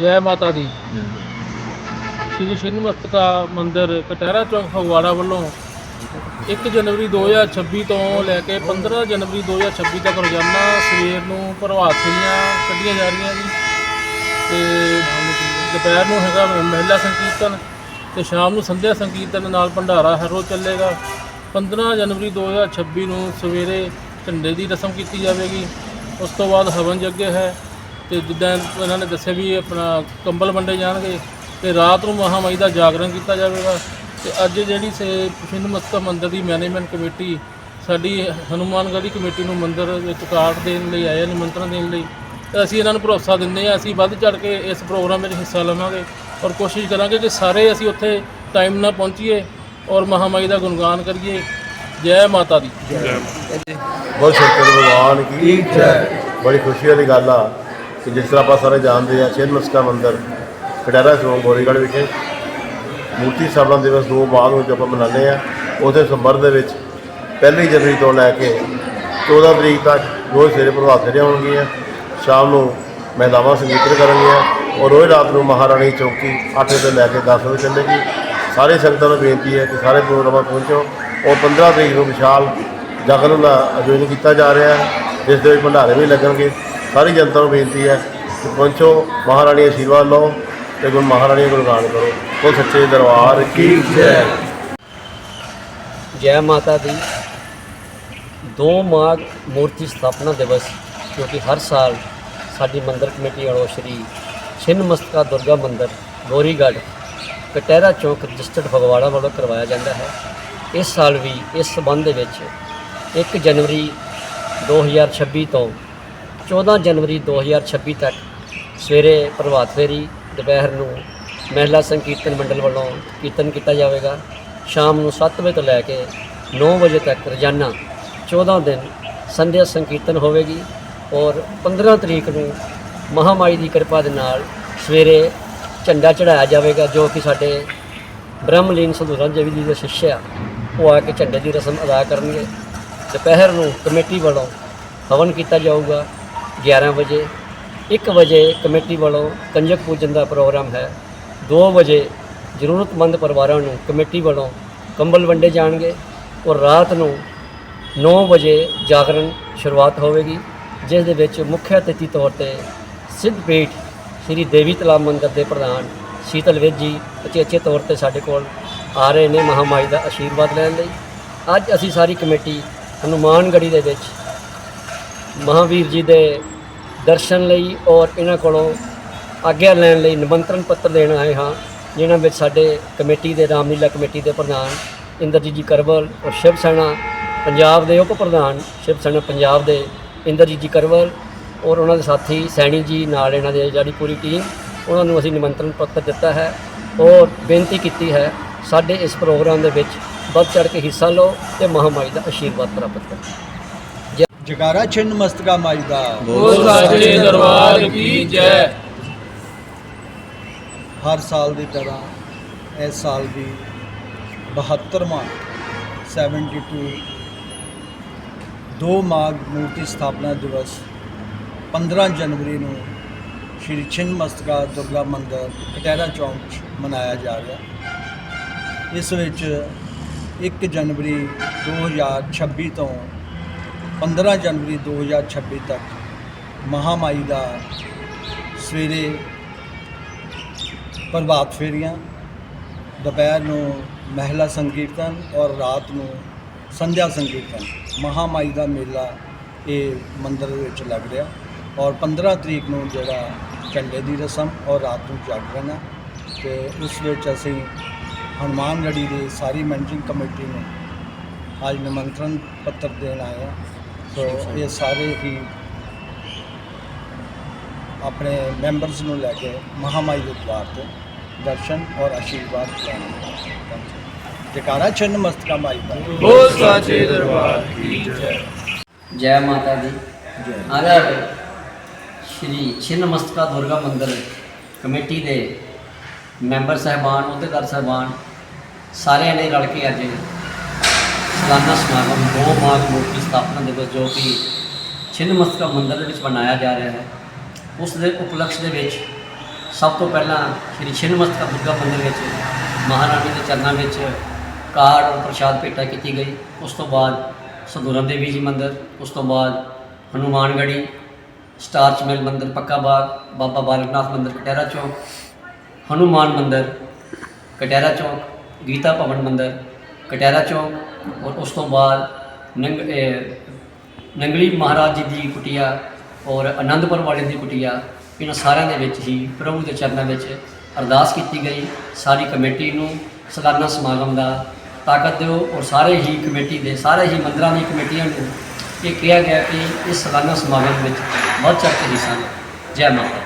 ਜੈ ਮਾਤਾ ਦੀ। ਸ਼੍ਰੀ ਸ਼੍ਰੀ ਸ਼ਿਨਮਸਤਕਾ ਮੰਦਿਰ ਕਟਹਿਰਾ ਚੌਕ ਫਗਵਾੜਾ ਵੱਲੋਂ 1 ਜਨਵਰੀ 2026 ਤੋਂ ਲੈ ਕੇ 15 ਜਨਵਰੀ 2026 ਤੱਕ ਰੋਜ਼ਾਨਾ ਸਵੇਰ ਨੂੰ ਪ੍ਰਭਾਤ ਫੇਰੀਆਂ ਕੱਢੀਆਂ ਜਾ ਰਹੀਆਂ ਜੀ। ਤੇ ਦੁਪਹਿਰ ਨੂੰ ਹੈਗਾ ਮਹਿਲਾ ਸੰਕੀਰਤਨ ਤੇ ਸ਼ਾਮ ਨੂੰ ਸੰਧਿਆ ਸੰਕੀਰਤਨ ਨਾਲ ਭੰਡਾਰਾ ਹਰ ਰੋਜ਼ ਚੱਲੇਗਾ। 15 ਜਨਵਰੀ 2026 ਨੂੰ ਸਵੇਰੇ ਝੰਡੇ ਦੀ ਰਸਮ ਕੀਤੀ ਜਾਵੇਗੀ। ਉਸ ਤੋਂ ਬਾਅਦ ਹਵਨ ਯੱਗ ਹੈ। ਤੇ ਜਿੱਦਾਂ ਇਹਨਾਂ ਨੇ ਦੱਸਿਆ ਵੀ ਆਪਣਾ ਕੰਬਲ ਵੰਡੇ ਜਾਣਗੇ ਤੇ ਰਾਤ ਨੂੰ ਮਹਾਮਾਈ ਦਾ ਜਾਗਰਣ ਕੀਤਾ ਜਾਵੇਗਾ। ਤੇ ਅੱਜ ਜਿਹੜੀ ਸੇ ਮਸਤਾ ਮੰਦਿਰ ਦੀ ਮੈਨੇਜਮੈਂਟ ਕਮੇਟੀ, ਸਾਡੀ ਹਨੂਮਾਨਗੜ੍ਹੀ ਕਮੇਟੀ ਨੂੰ ਮੰਦਿਰ ਵਿੱਚ ਕਾਰਡ ਦੇਣ ਲਈ ਆਏ ਆ, ਨਿਮੰਤਰਣ ਦੇਣ ਲਈ, ਤੇ ਅਸੀਂ ਇਹਨਾਂ ਨੂੰ ਭਰੋਸਾ ਦਿੰਦੇ ਆ ਅਸੀਂ ਵੱਧ ਚੜ ਕੇ ਇਸ ਪ੍ਰੋਗਰਾਮ ਵਿੱਚ ਹਿੱਸਾ ਲਵਾਂਗੇ ਔਰ ਕੋਸ਼ਿਸ਼ ਕਰਾਂਗੇ ਕਿ ਸਾਰੇ ਅਸੀਂ ਉੱਥੇ ਟਾਈਮ ਨਾਲ ਪਹੁੰਚੀਏ ਔਰ ਮਹਾਮਾਈ ਦਾ ਗੁਣਗਾਨ ਕਰੀਏ। ਜੈ ਮਾਤਾ ਦੀ। ਜੈ ਬਹੁਤ ਸ਼ੰਕਰ ਭਗਵਾਨ ਕੀ ਜੈ। ਬੜੀ ਖੁਸ਼ੀ ਵਾਲੀ ਗੱਲ ਆ। ਕਿ ਜਿਸ ਤਰ੍ਹਾਂ ਆਪਾਂ ਸਾਰੇ ਜਾਣਦੇ ਆ ਛੇਨ ਮਸਕਾ ਮੰਦਿਰ ਕਟਾਰਾ ਚੌਂਕ ਗੋਰੀਗੜ੍ਹ ਵਿਖੇ। ਮੂਰਤੀ ਸਥਾਪਨਾ ਦਿਵਸ ਦੋ ਬਾਅਦ ਨੂੰ ਜੋ ਆਪਾਂ ਮਨਾਉਂਦੇ ਆ ਉਹਦੇ ਸੰਬੰਧ ਦੇ ਵਿੱਚ ਪਹਿਲੀ ਜਨਵਰੀ ਤੋਂ ਲੈ ਕੇ 14 ਤਰੀਕ ਤੱਕ ਰੋਜ਼ ਸਵੇਰੇ ਪ੍ਰਭਾਤ ਫੇਰੀਆਂ ਹੋਣਗੀਆਂ। ਸ਼ਾਮ ਨੂੰ ਮਹਿਲਾਵਾਂ ਸੰਗੀਤ ਕਰਨਗੀਆਂ ਔਰ ਰੋਜ਼ ਰਾਤ ਨੂੰ ਮਹਾਰਾਣੀ ਚੌਕੀ 8 ਵਜੇ ਤੋਂ ਲੈ ਕੇ 10 ਵਜੇ ਚੱਲੇਗੀ। ਸਾਰੇ ਸੰਗਤਾਂ ਨੂੰ ਬੇਨਤੀ ਹੈ ਕਿ ਸਾਰੇ ਪ੍ਰੋਗਰਾਮਾਂ ਪਹੁੰਚੋ। ਔਰ 15 ਤਰੀਕ ਨੂੰ ਵਿਸ਼ਾਲ ਜਾਗਰਣ ਦਾ ਆਯੋਜਨ ਕੀਤਾ ਜਾ ਰਿਹਾ ਹੈ। ਜਿਸ ਦੇ ਵਿੱਚ ਭੰਡਾਰੇ ਵੀ ਲੱਗਣਗੇ। ਸਾਰੀ ਜਨਤਾ ਨੂੰ ਬੇਨਤੀ ਹੈ ਕਿ ਪਹੁੰਚੋ ਮਹਾਰਾਣੀ ਦਾ ਆਸ਼ੀਰਵਾਦ ਲਓ ਤੇ ਗੁਣ ਮਹਾਰਾਣੀ ਦਾ ਗੁਣਗਾਨ ਕਰੋ। ਉਹ ਸੱਚੇ ਦਰਬਾਰ ਕੀ ਜੈ। ਜੈ ਮਾਤਾ ਦੀ 2 ਮਾਘ ਮੂਰਤੀ ਸਥਾਪਨਾ ਦਿਵਸ ਜੋ ਕਿ ਹਰ ਸਾਲ ਸਾਡੀ ਮੰਦਰ ਕਮੇਟੀ ਵੱਲੋਂ ਸ਼੍ਰੀ ਛਿੰਨ ਮਸਤਕਾ ਦੁਰਗਾ ਮੰਦਰ, ਗੋਰੀਗੜ੍ਹ, ਕਟਹਿਰਾ ਚੌਕ ਰਜਿਸਟਰਡ ਫਗਵਾੜਾ ਵੱਲੋਂ ਕਰਵਾਇਆ ਜਾਂਦਾ ਹੈ। ਇਸ ਸਾਲ ਵੀ ਇਸ ਸਬੰਧ ਦੇ ਵਿੱਚ 1 ਜਨਵਰੀ 2026 ਤੋਂ 14 ਜਨਵਰੀ 2026 ਤੱਕ ਸਵੇਰੇ ਪ੍ਰਭਾਤ ਫੇਰੀ, ਦੁਪਹਿਰ ਨੂੰ ਮਹਿਲਾ ਸੰਕੀਰਤਨ ਮੰਡਲ ਵੱਲੋਂ ਕੀਰਤਨ ਕੀਤਾ ਜਾਵੇਗਾ। ਸ਼ਾਮ ਨੂੰ 7 ਵਜੇ ਤੋਂ ਲੈ ਕੇ 9 ਵਜੇ ਤੱਕ ਰੋਜ਼ਾਨਾ 14 ਦਿਨ ਸੰਧਿਆ ਸੰਕੀਰਤਨ ਹੋਵੇਗੀ ਔਰ 15 ਤਰੀਕ ਨੂੰ ਮਹਾਮਾਈ ਦੀ ਕਿਰਪਾ ਦੇ ਨਾਲ ਸਵੇਰੇ ਝੰਡਾ ਚੜਾਇਆ ਜਾਵੇਗਾ, ਜੋ ਕਿ ਸਾਡੇ ਬ੍ਰਹਮਲੀਨ ਸੰਧੂਰਨ ਦੇਵੀ ਜੀ ਦੇ ਸਿੱਸ਼ ਆ ਉਹ ਆ ਕੇ ਝੰਡੇ ਦੀ ਰਸਮ ਅਦਾ ਕਰਨਗੇ। ਦੁਪਹਿਰ ਨੂੰ ਕਮੇਟੀ ਵੱਲੋਂ ਹਵਨ ਕੀਤਾ ਜਾਊਗਾ 11 ਵਜੇ। 1 ਵਜੇ ਕਮੇਟੀ ਵੱਲੋਂ ਕੰਜਕ ਪੂਜਨ ਦਾ ਪ੍ਰੋਗਰਾਮ ਹੈ। 2 ਵਜੇ ਜ਼ਰੂਰਤਮੰਦ ਪਰਿਵਾਰਾਂ ਨੂੰ ਕਮੇਟੀ ਵੱਲੋਂ ਕੰਬਲ ਵੰਡੇ ਜਾਣਗੇ ਔਰ ਰਾਤ ਨੂੰ 9 ਵਜੇ ਜਾਗਰਣ ਸ਼ੁਰੂਆਤ ਹੋਵੇਗੀ, ਜਿਸ ਦੇ ਵਿੱਚ ਮੁੱਖ ਅਤਿਥੀ ਤੌਰ ਤੇ ਸਿੱਧਪੀਠ ਸ੍ਰੀ ਦੇਵੀ ਤਲਾਬ ਮੰਦਰ ਦੇ ਪ੍ਰਧਾਨ ਸ਼ੀਤਲ ਵੇਦ ਜੀ ਅਚੇਚੇ ਤੌਰ ਤੇ ਸਾਡੇ ਕੋਲ ਆ ਰਹੇ ਨੇ ਮਹਾਮਾਈ ਦਾ ਆਸ਼ੀਰਵਾਦ ਲੈਣ ਲਈ। ਅੱਜ ਅਸੀਂ ਸਾਰੀ ਕਮੇਟੀ ਹਨੂਮਾਨਗੜ੍ਹੀ ਦੇ ਵਿੱਚ ਮਹਾਵੀਰ ਜੀ ਦੇ ਦਰਸ਼ਨ ਲਈ ਔਰ ਇਹਨਾਂ ਕੋਲੋਂ ਆਗਿਆ ਲੈਣ ਲਈ ਨਿਮੰਤਰਣ ਪੱਤਰ ਦੇਣ ਆਏ ਹਾਂ, ਜਿਨ੍ਹਾਂ ਵਿੱਚ ਸਾਡੇ ਕਮੇਟੀ ਦੇ, ਰਾਮਲੀਲਾ ਕਮੇਟੀ ਦੇ ਪ੍ਰਧਾਨ ਇੰਦਰਜੀਤ ਜੀ ਕਰਵਲ ਔਰ ਸ਼ਿਵ ਸੈਨਾ ਪੰਜਾਬ ਦੇ ਉਪ ਪ੍ਰਧਾਨ ਸ਼ਿਵ ਸੈਨਾ ਪੰਜਾਬ ਦੇ ਇੰਦਰਜੀਤ ਜੀ ਕਰਵਲ ਔਰ ਉਹਨਾਂ ਦੇ ਸਾਥੀ ਸੈਣੀ ਜੀ ਨਾਲ ਇਹਨਾਂ ਦੇ ਜਿਹੜੀ ਪੂਰੀ ਟੀਮ, ਉਹਨਾਂ ਨੂੰ ਅਸੀਂ ਨਿਮੰਤਰਣ ਪੱਤਰ ਦਿੱਤਾ ਹੈ ਔਰ ਬੇਨਤੀ ਕੀਤੀ ਹੈ ਸਾਡੇ ਇਸ ਪ੍ਰੋਗਰਾਮ ਦੇ ਵਿੱਚ ਵੱਧ ਚੜ੍ਹ ਕੇ ਹਿੱਸਾ ਲਓ ਤੇ ਮਹਾਮਾਈ ਦਾ ਆਸ਼ੀਰਵਾਦ ਪ੍ਰਾਪਤ ਕਰੋ। ਜਗਾਰਾ ਛਿੰਨ ਮਸਤਕਾ ਮਾਈ ਦਾ। ਬੋਲ ਸਾਚੇ ਦਰਬਾਰ ਕੀ ਜੈ। ਹਰ ਸਾਲ ਦੀ ਤਰ੍ਹਾਂ ਇਸ ਸਾਲ ਵੀ 72ਵਾਂ 72 2 ਮਾਘ ਮੂਰਤੀ ਸਥਾਪਨਾ ਦਿਵਸ 15 ਜਨਵਰੀ ਨੂੰ ਸ਼੍ਰੀ ਛਿੰਨ ਮਸਤਕਾ ਦੁਰਗਾ ਮੰਦਿਰ ਕਟਹਿਰਾ ਚੌਂਕ 'ਚ ਮਨਾਇਆ ਜਾ ਰਿਹਾ। ਇਸ ਵਿੱਚ 1 ਜਨਵਰੀ 2026 ਤੋਂ 15 ਜਨਵਰੀ 2026 ਤੱਕ ਮਹਾਮਾਈ ਦਾ ਸਵੇਰੇ ਪ੍ਰਭਾਤ ਫੇਰੀਆਂ, ਦੁਪਹਿਰ ਨੂੰ ਮਹਿਲਾ ਸੰਕੀਰਤਨ ਔਰ ਰਾਤ ਨੂੰ ਸੰਧਿਆ ਸੰਕੀਰਤਨ ਮਹਾਮਾਈ ਦਾ ਮੇਲਾ ਇਹ ਮੰਦਰ ਦੇ ਵਿੱਚ ਲੱਗ ਰਿਹਾ ਔਰ 15 ਤਰੀਕ ਨੂੰ ਜਿਹੜਾ ਝੰਡੇ ਦੀ ਰਸਮ ਔਰ ਰਾਤ ਨੂੰ ਜਾਗਰਣ ਹੈ ਤੇ ਉਸ ਵਿੱਚ ਅਸੀਂ ਹਨੂਮਾਨਗੜ੍ਹੀ ਦੀ ਸਾਰੀ ਮੈਨੇਜਿੰਗ ਕਮੇਟੀ ਨੂੰ ਅੱਜ ਨਿਮੰਤਰਣ ਪੱਤਰ ਦੇਣ ਆਏ ਸੋ ਇਹ ਸਾਰੇ ਹੀ ਆਪਣੇ ਮੈਂਬਰਸ ਨੂੰ ਲੈ ਕੇ ਮਹਾਮਾਈ ਦੇ ਦਰਬਾਰ ਤੇ ਦਰਸ਼ਨ ਔਰ ਆਸ਼ੀਰਵਾਦ ਲੈਣਗੇ ਜਕਾਰਾ ਛੰਨ ਮਸਤਕਾ ਮਾਈ ਦਾ ਬੋਲ ਸਾਚੇ ਦਰਬਾਰ ਕੀ ਜੈ। ਜੈ ਮਾਤਾ ਦੀ। ਅੱਜ ਸ਼੍ਰੀ ਛਿੰਨਮਸਤਕਾ ਦੁਰਗਾ ਮੰਦਿਰ ਕਮੇਟੀ ਦੇ ਮੈਂਬਰ ਸਹਿਬਾਨ, ਅਹੁਦੇਦਾਰ ਸਹਿਬਾਨ, ਸਾਰਿਆਂ ਨੇ ਰਲ ਕੇ ਅੱਜ ਸਾਲਾਨਾ ਸਮਾਗਮ ਦੋ ਮਾਘ ਮੂਰਤੀ ਸਥਾਪਨਾ ਦਿਵਸ ਜੋ ਕਿ ਛਿੰਨਮਸਤਕਾ ਮੰਦਿਰ ਦੇ ਵਿੱਚ ਮਨਾਇਆ ਜਾ ਰਿਹਾ ਹੈ। ਉਸ ਦੇ ਉਪਲਕਸ਼ ਦੇ ਵਿੱਚ ਸਭ ਤੋਂ ਪਹਿਲਾਂ ਸ੍ਰੀ ਛਿੰਨਮਸਤਕਾ ਦੁਰਗਾ ਮੰਦਿਰ ਵਿੱਚ ਮਹਾਰਾਣੀ ਦੇ ਚਰਨਾਂ ਵਿੱਚ ਕਾਰਡ ਔਰ ਪ੍ਰਸ਼ਾਦ ਭੇਟਾ ਕੀਤੀ ਗਈ। ਉਸ ਤੋਂ ਬਾਅਦ ਸੰਧੂਰਾ ਦੇਵੀ ਜੀ ਮੰਦਿਰ, ਉਸ ਤੋਂ ਬਾਅਦ ਹਨੂਮਾਨਗੜੀ ਸਟਾਰਚ ਮਿਲ ਮੰਦਿਰ, ਪੱਕਾ ਬਾਗ, ਬਾਬਾ ਬਾਲਕਨਾਥ ਮੰਦਿਰ ਕਟਹਿਰਾ ਚੌਕ ਹਨੂਮਾਨ ਮੰਦਿਰ ਕਟਹਿਰਾ ਚੌਕ ਗੀਤਾ ਭਵਨ ਮੰਦਿਰ ਕਟਹਿਰਾ ਚੌਕ ਔਰ ਉਸ ਤੋਂ ਬਾਅਦ ਨੰਗ ਨੰਗਲੀ ਮਹਾਰਾਜ ਜੀ ਦੀ ਕੁਟੀਆ ਔਰ ਆਨੰਦਪੁਰ ਵਾਲੇ ਦੀ ਕੁਟੀਆ ਇਹਨਾਂ ਸਾਰਿਆਂ ਦੇ ਵਿੱਚ ਹੀ ਪ੍ਰਭੂ ਦੇ ਚਰਨਾਂ ਵਿੱਚ ਅਰਦਾਸ ਕੀਤੀ ਗਈ ਸਾਰੀ ਕਮੇਟੀ ਨੂੰ ਸਾਲਾਨਾ ਸਮਾਗਮ ਦਾ ਤਾਕਤ ਦਿਓ ਔਰ ਸਾਰੇ ਹੀ ਕਮੇਟੀ ਦੇ ਸਾਰੇ ਹੀ ਮੰਦਰਾਂ ਦੀ ਕਮੇਟੀਆਂ ਨੂੰ ਇਹ ਕਿਹਾ ਗਿਆ ਕਿ ਇਸ ਸਾਲਾਨਾ ਸਮਾਗਮ ਵਿੱਚ ਬਹੁਤ ਚੜ੍ਹ ਕੇ ਹਿੱਸਾ ਲਓ ਜੈ ਮਾਤਾ